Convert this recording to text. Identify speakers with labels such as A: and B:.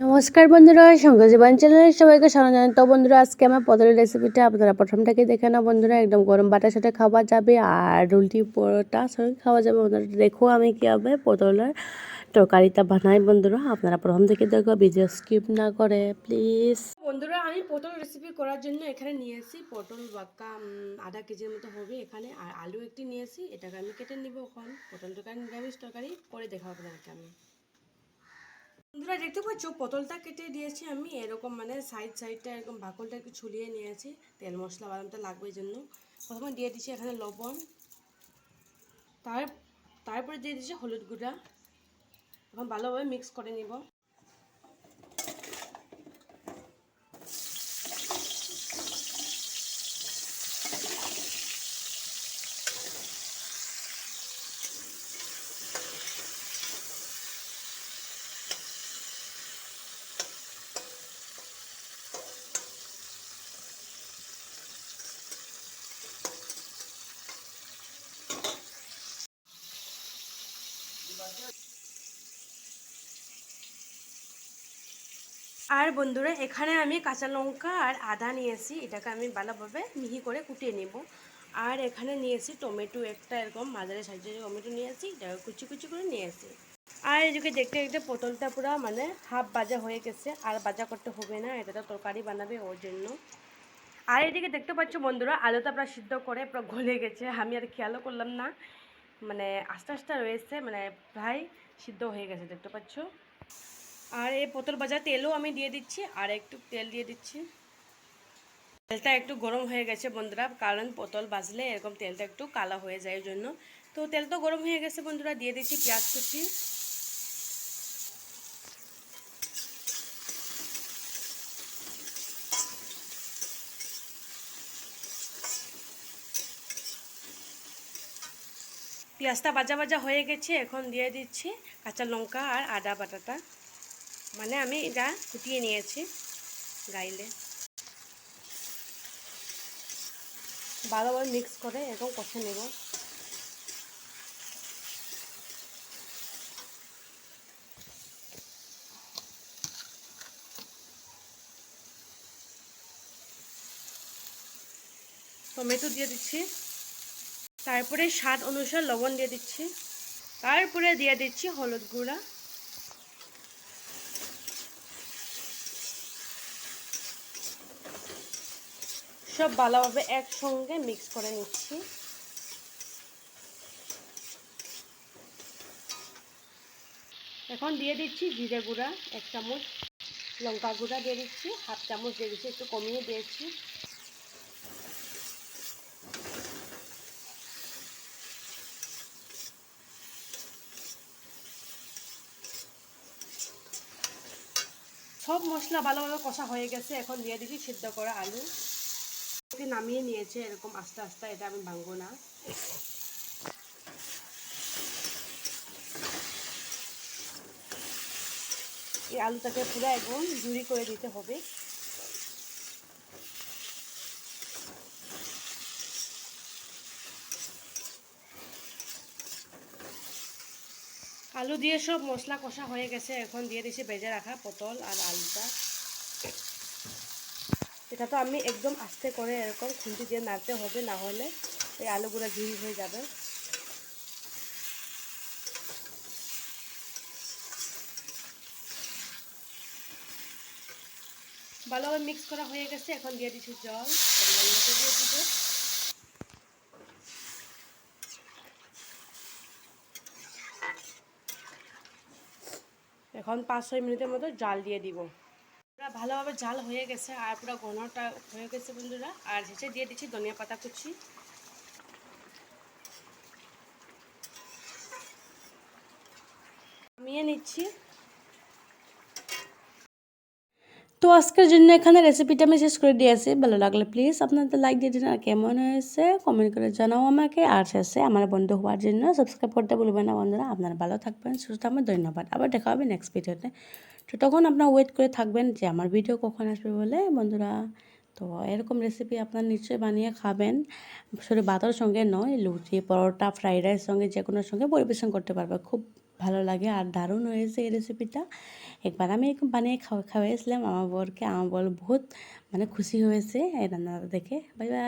A: নমস্কার বন্ধুরা, সংঘজীবন চ্যানেলের সবাইকে স্বাগত জানাই। তো বন্ধুরা, আজকে আমার পটলের রেসিপিটা আপনারা প্রথম থেকে দেখে নাও বন্ধুরা। একদম গরম বাটার সাথে খাওয়া যাবে আর রুটি, পরোটা সঙ্গে খাওয়া যাবে বন্ধুরা। দেখো আমি কীভাবে পটলের তরকারিটা বানাই বন্ধুরা। আপনারা প্রথম থেকে দেখো ভিডিও স্কিপ না করে প্লিজ বন্ধুরা, আমি পটল রেসিপি করার জন্য এখানে নিয়েছি পটল বাক্কা আধা কেজির মতো হবে এখানে। আর আলু একটি নিয়েছি এটাকে আমি কেটে নিব এখন। পটল তরকারি, নিরামিষ তরকারি, পরে দেখাবো আপনাদেরকে আমি। বন্ধুরা দেখতে পাচ্ছ, পটলটা কেটে দিয়েছি আমি। এরকম মানে সাইড সাইডটা এরকম বাকলটা একটু ছুলিয়ে নিয়েছি। তেল মশলা বাদামটা লাগবে জন্য। প্রথমে দিয়ে দিচ্ছি এখানে লবণ। তার, তারপরে দিয়ে দিচ্ছি হলুদ গুঁড়া। এখন ভালোভাবে মিক্স করে নিব। আর বন্ধুরা, এখানে আমি কাঁচা লঙ্কা আর আদা নিয়েছি। এটাকে আমি ভালোভাবে মিহি করে কুটিয়ে নেব। আর এখানে নিয়েছি টমেটো একটা, এরকম মাঝারি সাইজের টমেটো নিয়েছি এটাকে কুচি কুচি করে নিয়েছি। আর এদিকে দেখতে দেখতে পটলটা পুরো মানে হাফ ভাজা হয়ে গেছে, আর ভাজা করতে হবে না এটা তো তরকারি বানাবে ওর জন্য। আর এদিকে দেখতে পাচ্ছ বন্ধুরা, আলুটা প্রায় সিদ্ধ করে পুরো গলে গেছে, আমি আর খেয়ালও করলাম না। মানে আস্তে আস্তে রয়েছে মানে প্রায় সিদ্ধ হয়ে গেছে, দেখতে পাচ্ছ? আর এই পটল বাজার তেলও আমি দিয়ে দিচ্ছি, আর একটু তেল দিয়ে দিচ্ছি। তেলটা একটু গরম হয়ে গেছে বন্ধুরা, কারণ পটল বাজলে এরকম তেলটা একটু কালা হয়ে যায় জন্য। তো তেল তো গরম হয়ে গেছে বন্ধুরা, দিয়ে দিচ্ছি পেঁয়াজ কুচি। পেঁয়াজটা ভাজা ভাজা হয়ে গেছে, এখন দিয়ে দিচ্ছি কাঁচা লঙ্কা আর আদা বাটাটা। মানে আমি এটা ফুটিয়ে নিয়েছি গাইলে। ভালোভাবে মিক্স করে এরকম কষে নেব। টমেটো দিয়ে দিচ্ছি। তারপরে স্বাদ অনুসার লবণ দিয়ে দিচ্ছি। তারপরে দিয়ে দিচ্ছি হলুদ গুঁড়া। সব ভালোভাবে একসঙ্গে মিক্স করে নিচ্ছি। এখন দিয়ে দিচ্ছি জিরে গুঁড়া, এক চামচ লঙ্কা গুঁড়া দিয়ে দিচ্ছি, হাফ চামচ দিয়ে দিচ্ছি, একটু কমিয়ে দিয়েছি। সব মশলা ভালোভাবে কষা হয়ে গেছে, এখন দিয়ে দিচ্ছি সিদ্ধ করা আলু। নামিয়ে নিয়েছে, এরকম আস্তে আস্তে, এটা আমি ভাঙবো না। এই আলুটাকে পুরো একদম জুড়ি করে দিতে হবে। আলু দিয়ে সব মশলা কষা হয়ে গেছে। এখন দিয়ে দিয়েছি ভেজে রাখা পটল আর আলুটা। এটা তো আমি একদম আস্তে করে এরকম খুন্তি দিয়ে নাড়তে হবে, না হলে এই আলুগুলো ঝুড়ি হয়ে যাবে। ভালোভাবে মিক্স করা হয়ে গেছে। এখন দিয়ে দিচ্ছি জল। দিয়ে দিব। এখন পাঁচ ছয় মিনিটের মতো জাল দিয়ে দিব। পুরো ভালোভাবে জাল হয়ে গেছে আর পুরো ঘনটা হয়ে গেছে বন্ধুরা। আর হেঁচে দিয়ে দিচ্ছি ধনিয়া পাতা কুচি। নামিয়ে নিচ্ছি। তো আজকের জন্য এখানে রেসিপিটা আমি শেষ করে দিয়েছি। ভালো লাগলে প্লিজ আপনাদের লাইক দিয়ে দিন। আর কেমন হয়েছে কমেন্ট করে জানাও আমাকে। আর শেষে আমার বন্ধু হওয়ার জন্য সাবস্ক্রাইব করতে বলবেন না বন্ধুরা। আপনারা ভালো থাকবেন, সুস্থ থাকবেন, ধন্যবাদ। আবার দেখা হবে নেক্সট ভিডিওতে তো তখন আপনারা ওয়েট করে থাকবেন যে আমার ভিডিও কখন আসবে বলে বন্ধুরা। তো এরকম রেসিপি আপনারা নিশ্চয়ই বানিয়ে খাবেন। শুধু ভাতের সঙ্গে নয়, লুচি, পরোটা ফ্রাইড রাইস সঙ্গে যে কোনো সঙ্গে পরিবেশন করতে পারবে। খুব
B: ভালো লাগে আর দারুণ হয়েছে এই রেসিপিটা একবার আমি এরকম বানিয়ে খাওয়া, খাওয়াইছিলাম, আমার বরকে, আমার বর বহুত মানে খুশি হয়েছে, এই রান্নাটা দেখে। Bye bye